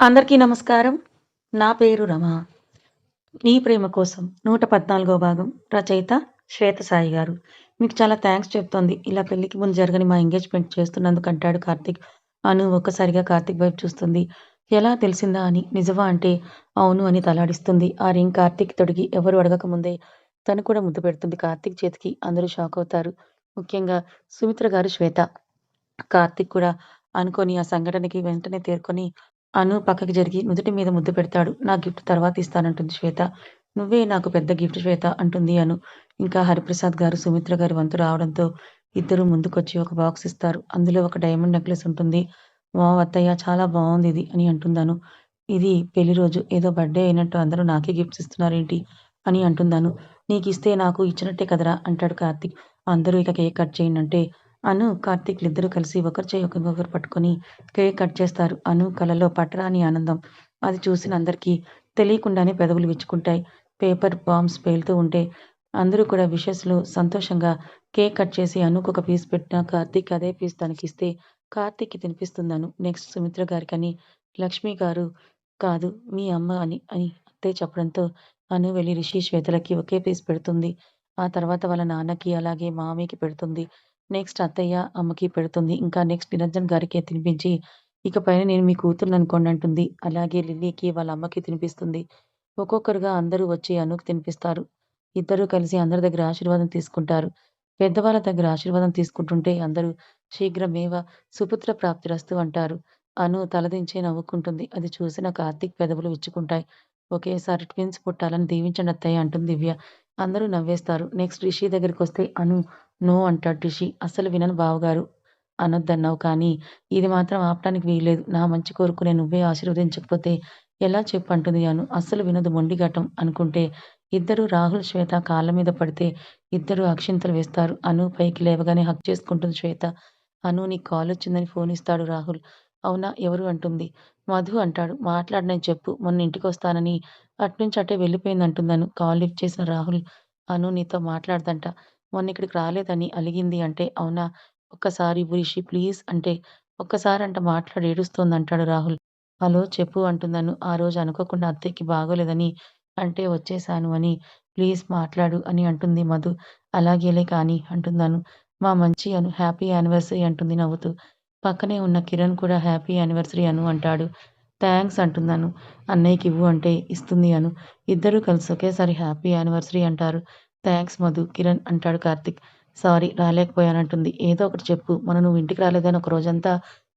అందరికీ నమస్కారం. నా పేరు రమ. 'నీ ప్రేమ కోసం' 114 భాగం రచయిత శ్వేత సాయి గారు. మీకు చాలా థ్యాంక్స్ చెప్తోంది. ఇలా పెళ్ళికి ముందు జరగని మా ఎంగేజ్‌మెంట్ చేస్తున్నందుకు అంటాడు కార్తిక్ అను ఒక్కసారిగా కార్తీక్ వైపు చూస్తుంది. ఎలా తెలిసిందా అని. నిజమా అంటే అవును అని తలాడిస్తుంది. ఆ రింగ్ కార్తిక్ తొడిగి ఎవ్వరు అడగక ముందే తను కూడా ముద్దు పెడుతుంది కార్తీక్ చేతికి. అందరూ షాక్ అవుతారు ముఖ్యంగా సుమిత్ర గారు, శ్వేత. కార్తిక్ కూడా అనుకొని ఆ సంఘటనకి వెంటనే తేరుకొని అను పక్కకి జరిగి నుదుటి మీద ముద్దు పెడతాడు. నా గిఫ్ట్ తర్వాత ఇస్తానంటుంది శ్వేత. నువ్వే నాకు పెద్ద గిఫ్ట్ శ్వేత అంటుంది అను. ఇంకా హరిప్రసాద్ గారు, సుమిత్ర గారి వంతు రావడంతో ఇద్దరు ముందుకొచ్చి ఒక బాక్స్ ఇస్తారు. అందులో ఒక డైమండ్ నెక్లెస్ ఉంటుంది. మా అత్తయ్య చాలా బాగుంది ఇది అని అంటుందాను ఇది పెళ్ళి రోజు. ఏదో బర్త్‌డే అయినట్టు అందరూ నాకే గిఫ్ట్స్ ఇస్తున్నారేంటి అని అంటుందను. నీకిస్తే నాకు ఇచ్చినట్టే కదరా అంటాడు కార్తిక్ అందరూ ఇక కేక్ కట్ చేయండంటే అను, కార్తీక్‌లిద్దరూ కలిసి ఒకరిచే చెయ్యి ఒకరికొకరు పట్టుకొని కేక్ కట్ చేస్తారు. అను కలలో పట్టరాని ఆనందం. అది చూసిన అందరికీ తెలియకుండానే పెదవులు విచ్చుకుంటాయి. పేపర్ బాంబ్స్ పేలుతూ ఉంటే అందరూ కూడా విషెస్‌లో సంతోషంగా కేక్ కట్ చేసి అనుకు ఒక పీస్ పెట్టిన కార్తీక్ అదే పీస్ తనకిస్తే కార్తీక్‌కి తినిపిస్తున్నాను నెక్స్ట్ సుమిత్ర గారికని లక్ష్మి గారు కాదు మీ అమ్మ అని అని అత్తే చెప్పడంతో అను వెళ్ళి రిషి, శ్వేతలకి ఒకే పీస్ పెడుతుంది. ఆ తర్వాత వాళ్ళ నాన్నకి అలాగే మామయ్యకి పెడుతుంది. నెక్స్ట్ అత్తయ్య, అమ్మకి పెడుతుంది. ఇంకా నెక్స్ట్ నిరంజన్ గారికి తినిపించి ఇకపైన నేను మీ కూతురిననుకోండి అంటుంది. అలాగే లిల్లీకి, వాళ్ళ అమ్మకి తినిపిస్తుంది. ఒక్కొక్కరుగా అందరూ వచ్చి అనుకు తినిపిస్తారు. ఇద్దరూ కలిసి అందరి దగ్గర ఆశీర్వాదం తీసుకుంటారు. పెద్దవాళ్ళ దగ్గర ఆశీర్వాదం తీసుకుంటుంటే అందరూ శీఘ్రమేవ సుపుత్ర ప్రాప్తిరస్తు అంటారు. అను తలదించి నవ్వుకుంటుంది. అది చూసిన కార్తీక్ పెదవులు విచ్చుకుంటాయి. ఒకేసారి ట్విన్స్ పుట్టాలని దీవించండి అత్తయ్య అంటుంది దివ్య. అందరూ నవ్వేస్తారు. నెక్స్ట్ రిషి దగ్గరికొస్తే అను నో అంటాడు రిషి. అసలు వినను బావగారు అనొద్దన్నావు కానీ ఇది మాత్రం ఆపటానికి వీల్లేదు. నా మంచి కోరుకునే నువ్వే ఆశీర్వదించకపోతే ఎలా చెప్పు అంటుంది అను. అస్సలు వినదు మొండిఘటం అనుకుంటే ఇద్దరు రాహుల్, శ్వేత కాళ్ళ మీద పడితే ఇద్దరు అక్షింతలు వేస్తారు. అను పైకి లేవగానే హక్ చేసుకుంటుంది శ్వేత. అను నీకు కాలొచ్చిందని ఫోన్ ఇస్తాడు రాహుల్. అవునా ఎవరు అంటుంది. మధు అంటాడు. మాట్లాడనని చెప్పు. మొన్న ఇంటికొస్తానని అట్నుంచి అటే అంటున్నాను కాల్ లిఫ్ట్ చేసిన రాహుల్ అను నీతో మాట్లాడదంట. మొన్న ఇక్కడికి రాలేదని అలిగింది అంటే అవునా ఒక్కసారి బురిషి ప్లీజ్ అంటే ఒక్కసారి అంట మాట్లాడి ఏడుస్తోందంటాడు రాహుల్. హలో చెప్పు అంటున్నాను ఆ రోజు అనుకోకుండా అత్తయ్యకి బాగోలేదని అంటే వచ్చేశాను అని ప్లీజ్ మాట్లాడు అని అంటుంది మధు. అలాగేలే కానీ అంటున్నాను మా మంచి అను హ్యాపీ యానివర్సరీ అంటుంది నవ్వుతూ. పక్కనే ఉన్న కిరణ్ కూడా హ్యాపీ యానివర్సరీ అను అంటాడు. థ్యాంక్స్ అంటున్నాను అన్నయ్యకి ఇవ్వు అంటే ఇస్తుంది అను. ఇద్దరూ కలిసి ఒకేసారి హ్యాపీ యానివర్సరీ అంటారు. థ్యాంక్స్ మధు, కిరణ్ అంటాడు కార్తీక్. సారీ రాలేకపోయానంటుంది. ఏదో ఒకటి చెప్పు. మన నువ్వు ఇంటికి రాలేదని ఒక రోజంతా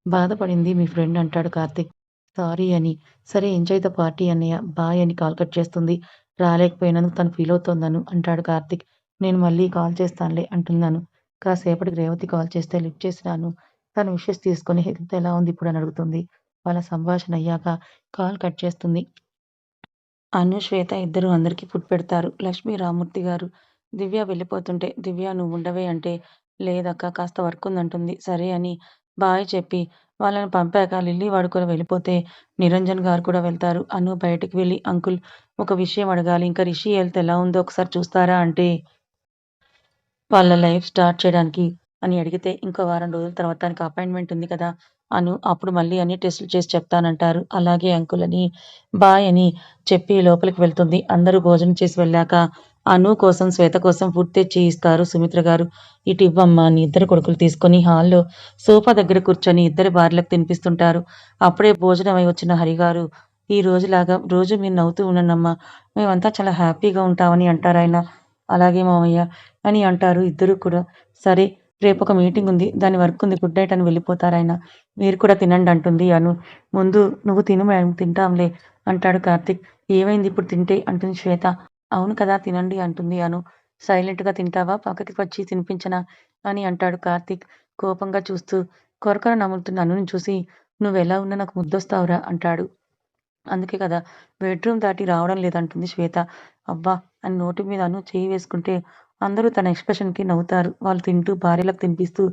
బాధపడింది మీ ఫ్రెండ్ అంటాడు కార్తీక్. సారీ అని. సరే ఎంజాయ్ ద పార్టీ అన్నయ్య. బాయ్ అని కాల్ కట్ చేస్తుంది. రాలేకపోయినందుకు తను ఫీల్ అవుతోందను అంటాడు కార్తీక్. నేను మళ్ళీ కాల్ చేస్తానులే అంటున్నాను కాసేపటికి రేవతి కాల్ చేస్తే లిఫ్ట్ చేసినాను తను విషెస్ తీసుకొని హెల్త్ ఎలా ఉంది ఇప్పుడు అని అడుగుతుంది. వాళ్ళ సంభాషణ అయ్యాక కాల్ కట్ చేస్తుంది. అను, శ్వేత ఇద్దరు అందరికీ ఫుడ్ పెడతారు. లక్ష్మి, రామూర్తి గారు దివ్య వెళ్ళిపోతుంటే దివ్య నువ్వు ఉండవే అంటే లేదక్క కాస్త వర్క్ ఉందంటుంది. సరే అని బాయ్ చెప్పి వాళ్ళని పంపాక లిల్లీ వాడు కూడా వెళ్ళిపోతే నిరంజన్ గారు కూడా వెళ్తారు. అను బయటికి వెళ్ళి అంకుల్ ఒక విషయం అడగాలి. ఇంకా రిషి హెల్త్ ఎలా ఉందో ఒకసారి చూస్తారా అంటే వాళ్ళ లైఫ్ స్టార్ట్ చేయడానికి అని అడిగితే ఇంకో వారం రోజుల తర్వాత తనకు అపాయింట్మెంట్ ఉంది కదా అను అప్పుడు మళ్ళీ అన్ని టెస్టులు చేసి చెప్తానంటారు. అలాగే అంకుల్ అని బాయ్ అని చెప్పి లోపలికి వెళ్తుంది. అందరూ భోజనం చేసి వెళ్ళాక అను కోసం, శ్వేత కోసం ఫుడ్ తెచ్చి ఇస్తారు సుమిత్ర గారు. ఇటు ఇవ్వమ్మ అని ఇద్దరు కొడుకులు తీసుకొని హాల్లో సోఫా దగ్గర కూర్చొని ఇద్దరు భార్యలకు తినిపిస్తుంటారు. అప్పుడే భోజనం అయి వచ్చిన హరిగారు ఈ రోజులాగా రోజు మీరు నవ్వుతూ ఉండండమ్మా. మేమంతా చాలా హ్యాపీగా ఉంటామని అంటారు ఆయన అలాగే మామయ్య అని అంటారు ఇద్దరు కూడా. సరే రేపు ఒక మీటింగ్ ఉంది. దాని వర్క్ ఉంది గుడ్ నైట్ అని వెళ్ళిపోతారాయన. మీరు కూడా తినండి అంటుంది అను. ముందు నువ్వు తిను మేడం తింటాంలే అంటాడు కార్తీక్. ఏమైంది ఇప్పుడు తింటే అంటుంది శ్వేత. అవును కదా తినండి అంటుంది అను. సైలెంట్‌గా తింటావా పక్కకి వచ్చి తినిపించనా అని అంటాడు కార్తీక్ కోపంగా చూస్తూ. కొరకర నములుతున్న అనుని చూసి నువ్వెలా ఉన్నా నాకు ముద్దొస్తావురా అంటాడు. అందుకే కదా బెడ్‌రూమ్ దాటి రావడం లేదంటుంది శ్వేత. అబ్బా! అని నోటి మీద అను చెయ్యి వేసుకుంటే అందరూ తన ఎక్స్‌ప్రెషన్‌కి నవ్వుతారు. వాళ్ళు తింటూ భార్యలకు తినిపిస్తూ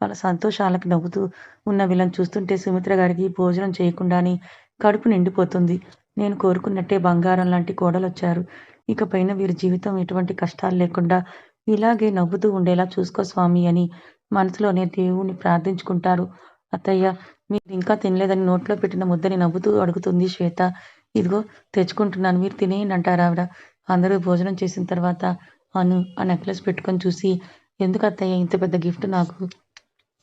వాళ్ళ సంతోషాలకి నవ్వుతూ ఉన్న వీళ్ళని చూస్తుంటే సుమిత్ర గారికి భోజనం చేయకుండానే కడుపు నిండిపోతుంది. నేను కోరుకున్నట్టే బంగారం లాంటి కోడలొచ్చారు. ఇకపైన వీరి జీవితం ఎటువంటి కష్టాలు లేకుండా ఇలాగే నవ్వుతూ ఉండేలా చూసుకో స్వామి అని మనసులోనే దేవుణ్ణి ప్రార్థించుకుంటారు. అత్తయ్య మీరు ఇంకా తినలేదని నోట్లో పెట్టిన ముద్దని నవ్వుతూ అడుగుతుంది శ్వేత ఇదిగో తెచ్చుకుంటున్నాను మీరు తినేయండి అంటారు ఆవిడ అందరూ భోజనం చేసిన తర్వాత అను ఆ నెక్లెస్ పెట్టుకొని చూసి ఎందుకు అత్తయ్య ఇంత పెద్ద గిఫ్ట్ నాకు?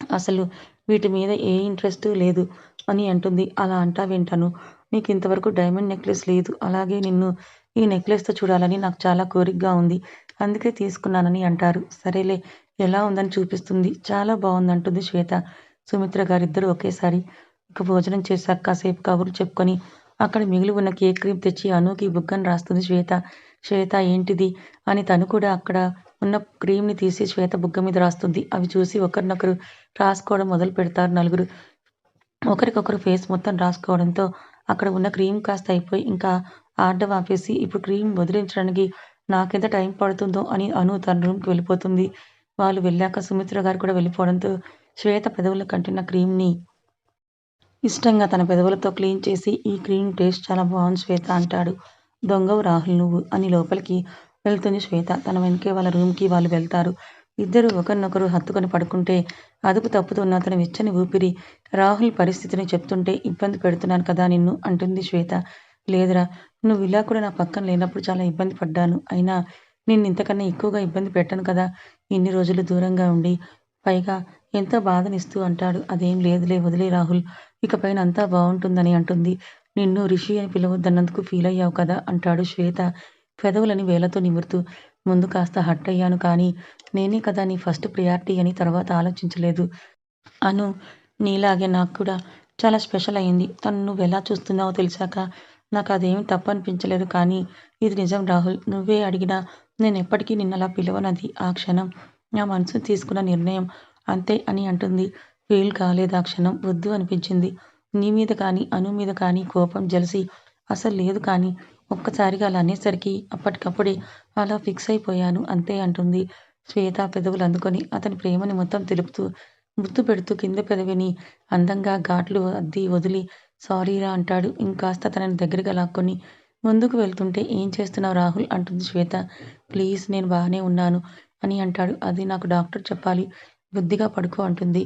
అసలు వీటి మీద ఏ ఇంట్రెస్ట్ లేదు అని అంటుంది. అలా అంటా వింటాను. నీకు ఇంతవరకు డైమండ్ నెక్లెస్ లేదు. అలాగే నిన్ను ఈ నెక్లెస్తో చూడాలని నాకు చాలా కోరికగా ఉంది. అందుకే తీసుకున్నానని అంటారు. సరేలే ఎలా ఉందని చూపిస్తుంది. చాలా బాగుంది అంటుంది శ్వేత. సుమిత్ర గారిద్దరూ ఒకేసారి ఇక భోజనం చేశాక కాసేపు కబుర్లు చెప్పుకొని అక్కడ మిగిలి ఉన్న కేక్ క్రీమ్ తెచ్చి అనుకి బుగ్గని రాస్తుంది శ్వేత. శ్వేత ఏంటిది? అని తను కూడా అక్కడ ఉన్న క్రీమ్ని తీసి శ్వేత బుగ్గ మీద రాస్తుంది. అవి చూసి ఒకరినొకరు రాసుకోవడం మొదలు పెడతారు నలుగురు. ఒకరికొకరు ఫేస్ మొత్తం రాసుకోవడంతో అక్కడ ఉన్న క్రీమ్ కాస్త అయిపోయి ఇంకా ఆడడం ఆపేసి ఇప్పుడు క్రీమ్ వదిలించడానికి నాకెంత టైం పడుతుందో? అని అను తన రూమ్కి వెళ్ళిపోతుంది. వాళ్ళు వెళ్ళాక సుమిత్ర గారు కూడా వెళ్ళిపోవడంతో శ్వేత పెదవులు కంటిన్న క్రీమ్ని ఇష్టంగా తన పెదవులతో క్లీన్ చేసి ఈ క్రీమ్ టేస్ట్ చాలా బాగుంది శ్వేత అంటాడు. దొంగవు రాహుల్ నువ్వు అని లోపలికి వెళ్తుంది శ్వేత తన వెనకే వాళ్ళ రూమ్కి వాళ్ళు వెళ్తారు. ఇద్దరు ఒకరినొకరు హత్తుకొని పడుకుంటే అదుపు తప్పుతున్న అతని వెచ్చని ఊపిరి రాహుల్ పరిస్థితిని చెప్తుంటే ఇబ్బంది పెడుతున్నాను కదా నిన్ను అంటుంది శ్వేత. లేదురా నువ్వు ఇలా కూడా నా పక్కన లేనప్పుడు చాలా ఇబ్బంది పడ్డాను. అయినా నిన్ను ఇంతకన్నా ఎక్కువగా ఇబ్బంది పెట్టను కదా. ఇన్ని రోజులు దూరంగా ఉండి పైగా ఎంతో బాధనిస్తూ అంటాడు. అదేం లేదులే వదిలే రాహుల్. ఇకపైన అంతా బాగుంటుందని అంటుంది. నిన్ను రిషి అని పిలవద్దన్నందుకు ఫీల్ అయ్యావు కదా? అంటాడు శ్వేత పెదవులని వేలతో నిమురుతూ. ముందు కాస్త హట్ అయ్యాను కానీ నేనే కదా నీ ఫస్ట్ ప్రియారిటీ అని తర్వాత ఆలోచించలేదు. అను నీలాగే నాకు కూడా చాలా స్పెషల్ అయింది. తను నువ్వు ఎలా చూస్తున్నావో తెలిసాక నాకు అదేమి తప్పు అనిపించలేదు కానీ ఇది నిజం రాహుల్. నువ్వే అడిగినా నేను ఎప్పటికీ నిన్నలా పిలవనది. ఆ క్షణం నా మనసు తీసుకున్న నిర్ణయం అంతే అని అంటుంది. ఫీల్ కాలేదు ఆ క్షణం. వద్దు అనిపించింది. నీ మీద కానీ అను మీద కానీ కోపం జలసి అసలు లేదు కానీ ఒక్కసారిగా అలా అనేసరికి అప్పటికప్పుడే అలా ఫిక్స్ అయిపోయాను అంతే అంటుంది శ్వేత పెదవులు అందుకొని. అతని ప్రేమని మొత్తం తెలుపుతూ ముద్దు పెడుతూ కింద పెదవిని అందంగా ఘాట్లు అద్ది వదిలి సారీరా అంటాడు. ఇంకాస్త తనని దగ్గరగా లాక్కొని ముందుకు వెళ్తుంటే ఏం చేస్తున్నావు రాహుల్? అంటుంది శ్వేత. ప్లీజ్ నేను బాగానే ఉన్నాను అని అంటాడు. అది నాకు డాక్టర్ చెప్పాలి. బుద్ధిగా పడుకో అంటుంది.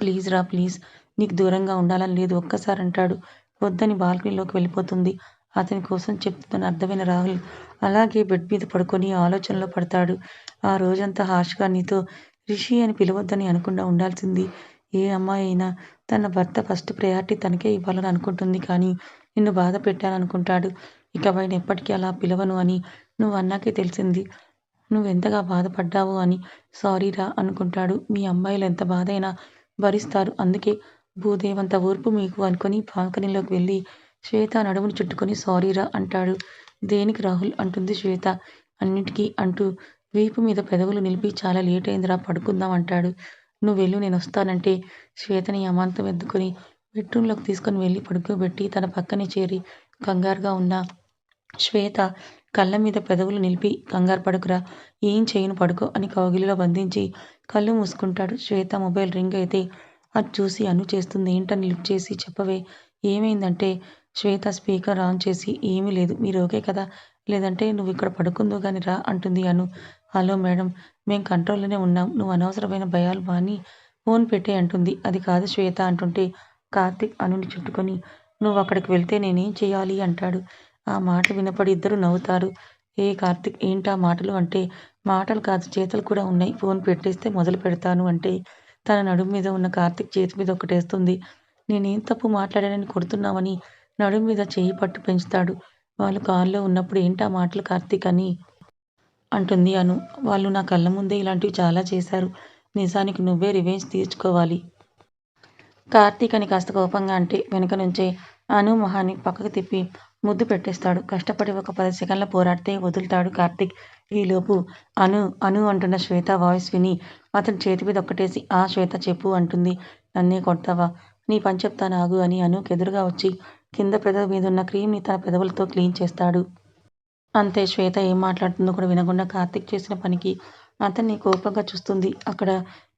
ప్లీజ్ రా ప్లీజ్. నీకు దూరంగా ఉండాలని లేదు ఒక్కసారి అంటాడు. వద్దని బాల్కనీలోకి వెళ్ళిపోతుంది. అతని కోసం చెప్తుందని అర్థమైన రాహుల్ అలాగే బెడ్ మీద పడుకొని ఆలోచనలో పడతాడు. ఆ రోజంతా హార్ష్గా నీతో రిషి అని పిలవద్దని అనకుండా ఉండాల్సింది. ఏ అమ్మాయి అయినా తన భర్త ఫస్ట్ ప్రయారిటీ తనకే ఇవ్వాలని అనుకుంటుంది కానీ నిన్ను బాధ పెట్టాలనుకుంటాడు. ఇక ఇకపైన ఎప్పటికీ అలా పిలవను అని నువ్వు అన్నాకే తెలిసింది. నువ్వెంతగా బాధపడ్డావు అని సారీరా అనుకుంటాడు. మీ అమ్మాయిలు ఎంత బాధైనా భరిస్తారు. అందుకే భూదేవంత ఓర్పు మీకు అనుకుని బాల్కనీలోకి వెళ్ళి శ్వేత నడుముని చుట్టుకొని సారీరా అంటాడు. దేనికి రాహుల్? అంటుంది శ్వేత. అన్నిటికీ అంటూ వీపు మీద పెదవులు నిలిపి చాలా లేట్ అయిందిరా పడుకుందాం అంటాడు. నువ్వు వెళ్ళు నేను వస్తానంటే శ్వేతని అమాంతం ఎద్దుకొని బెడ్రూమ్లోకి తీసుకొని వెళ్ళి పడుకోబెట్టి తన పక్కనే చేరి కంగారుగా ఉన్న శ్వేత కళ్ళ మీద పెదవులు నిలిపి కంగారు పడుకురా ఏం చేయను పడుకో అని కౌగిలిలో బంధించి కళ్ళు మూసుకుంటాడు శ్వేత మొబైల్ రింగ్ అయితే. అది చూసి అను చేస్తుంది ఏంటని లిఫ్ట్ చేసి చెప్పవే ఏమైందంటే శ్వేత స్పీకర్ ఆన్ చేసి ఏమీ లేదు మీరు ఓకే కదా లేదంటే నువ్వు ఇక్కడ పడుకుందో కానీ రా అంటుంది అను. హలో మేడం మేము కంట్రోల్లోనే ఉన్నాం నువ్వు అనవసరమైన భయాలు బాని ఫోన్ పెట్టే అంటుంది. అది కాదు శ్వేత అంటుంటే కార్తిక్ అనుని చుట్టుకొని నువ్వు అక్కడికి వెళ్తే నేనేం చేయాలి అంటాడు. ఆ మాట వినపడి ఇద్దరు నవ్వుతారు. ఏ కార్తిక్ ఏంటా మాటలు? అంటే మాటలు కాదు చేతులు కూడా ఉన్నాయి. ఫోన్ పెట్టేస్తే మొదలు పెడతాను అంటే తన నడుము మీద ఉన్న కార్తిక్ చేతి మీద ఒకటేస్తుంది నేనేం తప్పు మాట్లాడానని కొడుతున్నావని నడుము మీద చేయి పట్టు పెంచుతాడు. వాళ్ళు కారులో ఉన్నప్పుడు ఏంటా మాటలు కార్తిక్ అని అంటుంది అను. వాళ్ళు నా కళ్ళ ముందే ఇలాంటివి చాలా చేశారు. నిజానికి నువ్వే రివెంజ్ తీర్చుకోవాలి. కార్తీక్ అని కాస్త కోపంగా అంటే వెనుక నుంచే అను మొహాన్ని పక్కకు తిప్పి ముద్దు పెట్టేస్తాడు. కష్టపడి ఒక పది సెకండ్ల పోరాడితే వదులుతాడు కార్తీక్. ఈలోపు అను అను అంటున్న శ్వేత వాయిస్ విని అతని చేతి మీద ఒక్కటేసి ఆ శ్వేత చెప్పు అంటుంది. నన్నే కొడతావా? నీ పని చెప్తాను ఆగు అని అనుకు ఎదురుగా వచ్చి కింద పెదవి మీద ఉన్న క్రీమ్ని తన పెదవులతో క్లీన్ చేస్తాడు. అంతే శ్వేత ఏం మాట్లాడుతుందో కూడా వినకుండా కార్తీక్ చేసిన పనికి అతన్ని కోపంగా చూస్తుంది. అక్కడ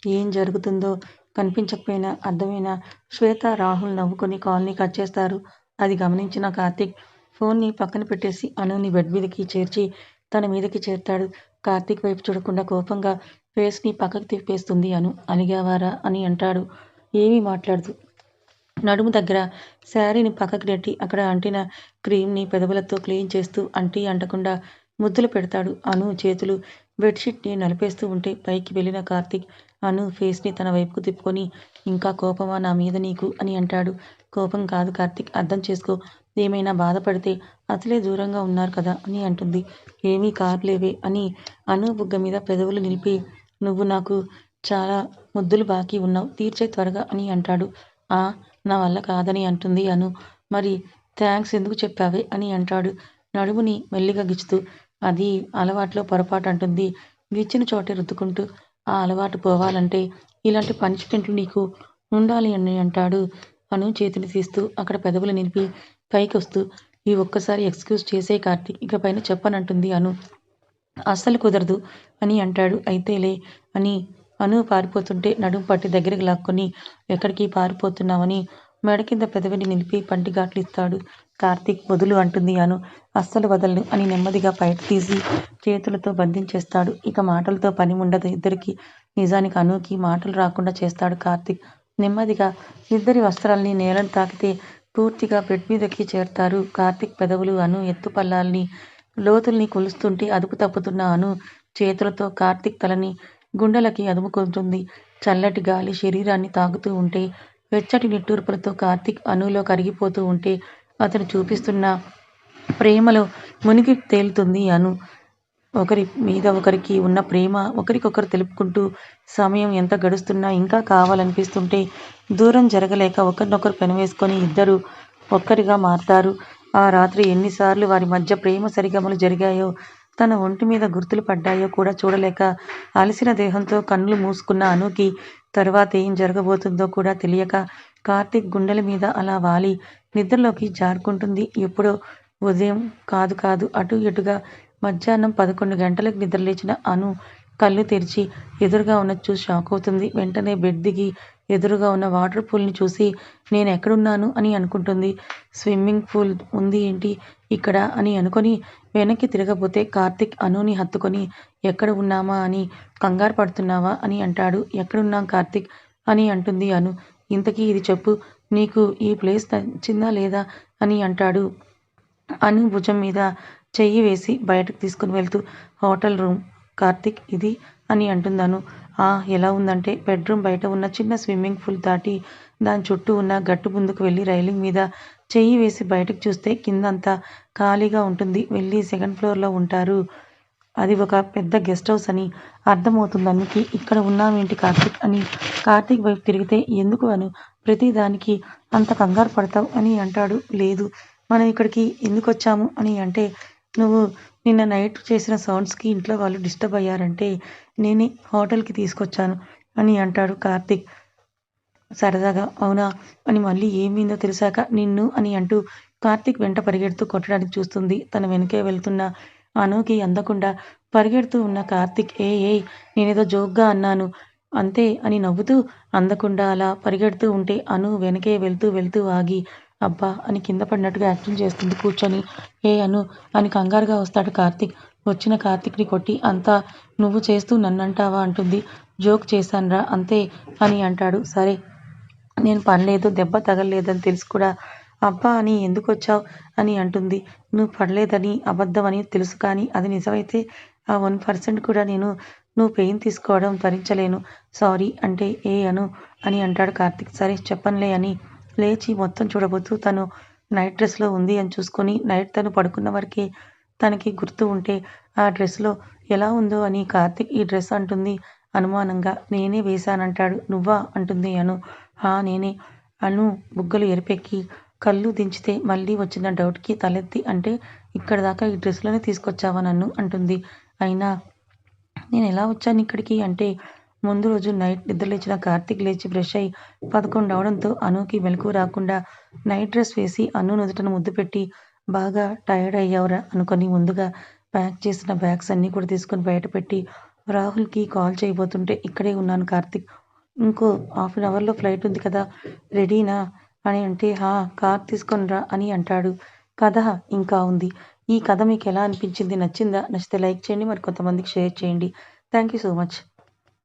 ఏం జరుగుతుందో కనిపించకపోయినా అర్థమైనా శ్వేత రాహుల్ నవ్వుకొని కాల్ని కట్ చేస్తారు. అది గమనించిన కార్తీక్ ఫోన్ని పక్కన పెట్టేసి అనుని బెడ్ మీదకి చేర్చి తన మీదకి చేరుతాడు. కార్తీక్ వైపు చూడకుండా కోపంగా ఫేస్ని పక్కకు తిప్పేస్తుంది అను అలిగావారా అని అంటాడు. ఏమీ మాట్లాడదు. నడుము దగ్గర శారీని పక్కకు నెట్టి అక్కడ అంటిన క్రీమ్ని పెదవులతో క్లీన్ చేస్తూ అంటి అంటకుండా ముద్దులు పెడతాడు అను చేతులు. బెడ్షీట్ని నలిపేస్తూ ఉంటే పైకి వెళ్ళిన కార్తీక్ అను ఫేస్ని తన వైపుకు తిప్పుకొని ఇంకా కోపమా నా మీద నీకు? అని అంటాడు. కోపం కాదు కార్తీక్ అర్థం చేసుకో. ఏమైనా బాధపడితే అసలే దూరంగా ఉన్నారు కదా అని అంటుంది. ఏమీ కారులేవే అని అను బుగ్గ మీద పెదవులు నిలిపి. నువ్వు నాకు చాలా ముద్దులు బాకీ ఉన్నావు తీర్చే త్వరగా అని అంటాడు. ఆ నా వల్ల కాదని అంటుంది అను. మరి థ్యాంక్స్ ఎందుకు చెప్పావే అని అంటాడు. నడుముని మెల్లిగా గిచ్చుతూ. అది అలవాట్లో పొరపాటు అంటుంది. గిచ్చిన చోటే రుద్దుకుంటూ ఆ అలవాటు పోవాలంటే ఇలాంటి పనిష్మెంట్లు నీకు ఉండాలి అని అంటాడు. అను చేతులు తీస్తూ అక్కడ పెదవులు నిలిపి పైకి వస్తూ ఈ ఒక్కసారి ఎక్స్క్యూజ్ చేసే కార్తీక్ ఇక పైన చెప్పనంటుంది అను. అస్సలు కుదరదు అని అంటాడు. అయితేలే అని అను పారిపోతుంటే నడుము పట్టి దగ్గరికి లాక్కొని ఎక్కడికి పారిపోతున్నామని మెడ కింద పెదవిని నిలిపి పంటి ఘాట్లు ఇస్తాడు కార్తీక్ వదులు అంటుంది అను. అస్సలు వదలను అని నెమ్మదిగా బయట తీసి చేతులతో బంధించేస్తాడు. ఇక మాటలతో పని ఉండదు ఇద్దరికి నిజానికి అనుకి మాటలు రాకుండా చేస్తాడు కార్తీక్. నెమ్మదిగా ఇద్దరి వస్త్రాల్ని నేలను తాకితే పూర్తిగా బెడ్ మీదకి చేరతారు. కార్తీక్ పెదవులు అను ఎత్తుపల్లాల్ని లోతుల్ని కొలుస్తుంటే అదుపు తప్పుతున్న అను చేతులతో కార్తీక్ తలని గుండెలకి అదుముకుంటుంది చల్లటి గాలి శరీరాన్ని తాకుతూ ఉంటే వెచ్చటి నిట్టూర్పులతో కార్తీక్ అనులో కరిగిపోతూ ఉంటే అతను చూపిస్తున్న ప్రేమలో మునిగి తేలుతుంది అను ఒకరి మీద ఒకరికి ఉన్న ప్రేమ ఒకరికొకరు తెలుపుకుంటూ సమయం ఎంత గడుస్తున్నా ఇంకా కావాలనిపిస్తుంటే దూరం జరగలేక ఒకరినొకరు పెనవేసుకొని ఇద్దరు ఒక్కరిగా మారతారు. ఆ రాత్రి ఎన్నిసార్లు వారి మధ్య ప్రేమ సరిగమలు జరిగాయో తన ఒంటి మీద గుర్తులు పడ్డాయో కూడా చూడలేక అలసిన దేహంతో కన్నులు మూసుకున్న అనుకి తర్వాత ఏం జరగబోతుందో కూడా తెలియక కార్తీక్ గుండెల మీద అలా వాలి నిద్రలోకి జారుకుంటుంది. ఎప్పుడో ఉదయం కాదు కాదు అటు ఇటుగా మధ్యాహ్నం పదకొండు గంటలకు నిద్రలేచిన అను కళ్ళు తెరిచి ఎదురుగా ఉన్న చూసి షాక్ అవుతుంది. వెంటనే బెడ్ దిగి ఎదురుగా ఉన్న వాటర్ పూల్ని చూసి నేను ఎక్కడున్నాను? అని అనుకుంటుంది. స్విమ్మింగ్ పూల్ ఉంది ఏంటి ఇక్కడ? అని అనుకొని వెనక్కి తిరగబోతే కార్తిక్ అనుని హత్తుకొని ఎక్కడ ఉన్నామా అని కంగారు పడుతున్నావా? అని అంటాడు. ఎక్కడున్నాం కార్తిక్? అని అంటుంది అను. ఇంతకీ ఇది చెప్పు నీకు ఈ ప్లేస్ నచ్చిందా లేదా? అని అంటాడు. అను భుజం మీద చెయ్యి వేసి బయటకు తీసుకుని వెళ్తూ హోటల్ రూమ్ కార్తిక్ ఇది అని అంటున్నాను ఆ ఎలా ఉందంటే బెడ్రూమ్ బయట ఉన్న చిన్న స్విమ్మింగ్ పూల్ దాటి దాని చుట్టూ ఉన్న గట్టు ముందుకు వెళ్ళి రైలింగ్ మీద చెయ్యి వేసి బయటకు చూస్తే కిందంతా ఖాళీగా ఉంటుంది. వెళ్ళి సెకండ్ ఫ్లోర్లో ఉంటారు. అది ఒక పెద్ద గెస్ట్ హౌస్ అని అర్థమవుతుంది అందుకే ఇక్కడ ఉన్నామేంటి కార్తీక్ అని. కార్తీక్ వైపు తిరిగితే ఎందుకు అను? ప్రతి దానికి అంత కంగారు పడతావు అని అంటాడు. లేదు. మనం ఇక్కడికి ఎందుకు వచ్చాము అని అంటే నువ్వు నిన్న నైట్ చేసిన సౌండ్స్కి ఇంట్లో వాళ్ళు డిస్టర్బ్ అయ్యారంటే నేనే హోటల్కి తీసుకొచ్చాను అని అంటాడు కార్తీక్. సరదాగా అవునా? అని మళ్ళీ ఏమైందో తెలిసాక నిన్ను అని అంటూ కార్తీక్ వెంట పరిగెడుతూ కొట్టడానికి చూస్తుంది. తన వెనుకే వెళ్తున్న అనుకి అందకుండా పరిగెడుతూ ఉన్న కార్తీక్ ఏ ఏ నేనేదో జోక్గా అన్నాను. అంతే అని నవ్వుతూ అందకుండా అలా పరిగెడుతూ ఉంటే అను వెనకే వెళ్తూ వెళ్తూ ఆగి అబ్బా అని కింద పడినట్టుగా యాక్టింగ్ చేస్తుంది కూర్చొని. ఏ అను అని కంగారుగా వస్తాడు కార్తీక్. వచ్చిన కార్తీక్ని కొట్టి అంతా నువ్వు చేస్తూ నన్నంటావా అంటుంది. జోక్ చేశాన్రా అంతే అని అంటాడు. సరే నేను పడలేదు దెబ్బ తగలలేదని తెలుసు కూడా. అబ్బా అని ఎందుకు వచ్చావు అని అంటుంది. నువ్వు పడలేదని అబద్ధమని తెలుసు కానీ అది నిజమైతే ఆ వన్ పర్సెంట్ కూడా నేను నువ్వు పెయిన్ తీసుకోవడం భరించలేను. సారీ అంటే ఏ అను అని అంటాడు కార్తిక్. సరే చెప్పనులే అని లేచి మొత్తం చూడబోతూ తను నైట్ డ్రెస్లో ఉంది అని చూసుకొని నైట్ తను పడుకున్న వరకే తనకి గుర్తు ఉంటే ఆ డ్రెస్లో ఎలా ఉందో అని కార్తిక్ ఈ డ్రెస్ అంటుంది. అనుమానంగా నేనే వేశానంటాడు. నువ్వా? అంటుంది అను. హా నేనే. అను బుగ్గలు ఎరిపెక్కి కళ్ళు దించితే మళ్ళీ వచ్చిన డౌట్కి తలెత్తి అంటే ఇక్కడ దాకా ఈ డ్రెస్లోనే తీసుకొచ్చావా నన్ను? అంటుంది. అయినా నేను ఎలా వచ్చాను ఇక్కడికి? అంటే ముందు రోజు నైట్ నిద్రలేచిన కార్తీక్ లేచి బ్రష్ అయి పదకొండు అవడంతో అనుకి మెలకు రాకుండా నైట్ డ్రెస్ వేసి అను నుదుటను ముద్దు పెట్టి బాగా టైర్డ్ అయ్యావురా అనుకొని ముందుగా ప్యాక్ చేసిన బ్యాగ్స్ అన్నీ కూడా తీసుకొని బయట పెట్టి రాహుల్కి కాల్ చేయబోతుంటే ఇక్కడే ఉన్నాను కార్తీక్. ఇంకో హాఫ్ అన్ అవర్లో ఫ్లైట్ ఉంది కదా రెడీనా? అని అంటే హా కార్ తీసుకొని రా అని అంటాడు. కథ ఇంకా ఉంది. ఈ కథ మీకు ఎలా అనిపించింది? నచ్చిందా? నచ్చితే లైక్ చేయండి మరి కొంతమందికి షేర్ చేయండి. Thank you so much.